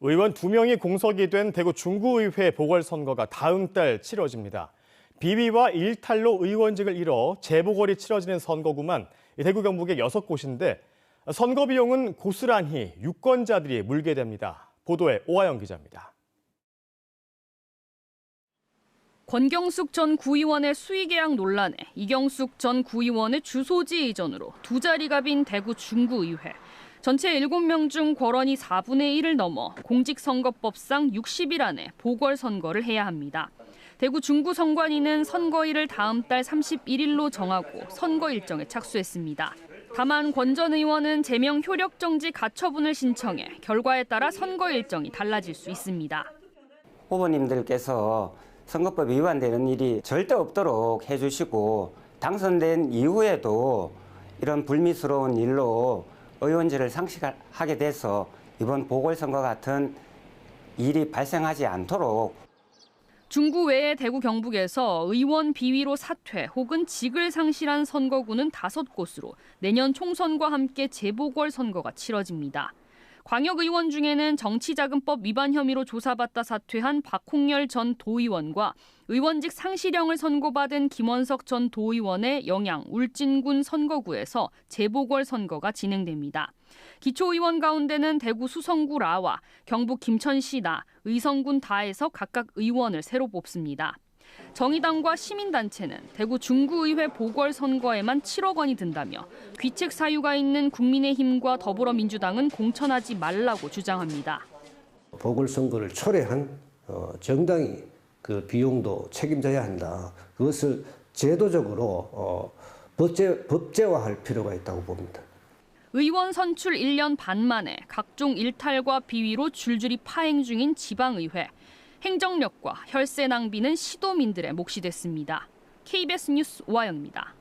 의원 2명이 공석이 된 대구 중구의회 보궐선거가 다음 달 치러집니다. 비위와 일탈로 의원직을 잃어 재보궐이 치러지는 선거구만 대구 경북의 6곳인데 선거 비용은 고스란히 유권자들이 물게 됩니다. 보도에 오하영 기자입니다. 권경숙 전 구의원의 수의계약 논란에 이경숙 전 구의원의 주소지 이전으로 두 자리가 빈 대구 중구의회. 전체 7명 중 권원이 4분의 1을 넘어 공직선거법상 60일 안에 보궐선거를 해야 합니다. 대구 중구 선관위는 선거일을 다음 달 31일로 정하고 선거 일정에 착수했습니다. 다만 권 전 의원은 제명 효력 정지 가처분을 신청해 결과에 따라 선거 일정이 달라질 수 있습니다. 후보님들께서 선거법 위반되는 일이 절대 없도록 해주시고 당선된 이후에도 이런 불미스러운 일로 의원직을 상실하게 돼서 이번 보궐선거 같은 일이 발생하지 않도록 중구 외에 대구 경북에서 의원 비위로 사퇴 혹은 직을 상실한 선거구는 다섯 곳으로 내년 총선과 함께 재보궐 선거가 치러집니다. 광역 의원 중에는 정치자금법 위반 혐의로 조사받다 사퇴한 박홍열 전 도의원과 의원직 상실형을 선고받은 김원석 전 도의원의 영양 울진군 선거구에서 재보궐 선거가 진행됩니다. 기초의원 가운데는 대구 수성구 라와 경북 김천시 나, 의성군 다에서 각각 의원을 새로 뽑습니다. 정의당과 시민단체는 대구 중구의회 보궐선거에만 7억 원이 든다며 귀책 사유가 있는 국민의힘과 더불어민주당은 공천하지 말라고 주장합니다. 보궐선거를 초래한 어, 정당이 그 비용도 책임져야 한다. 그것을 제도적으로 어, 법제, 법제화할 필요가 있다고 봅니다. 의원 선출 1년 반 만에 각종 일탈과 비위로 줄줄이 파행 중인 지방의회. 행정력과 혈세 낭비는 시도민들의 몫이 됐습니다. KBS 뉴스 오하영입니다.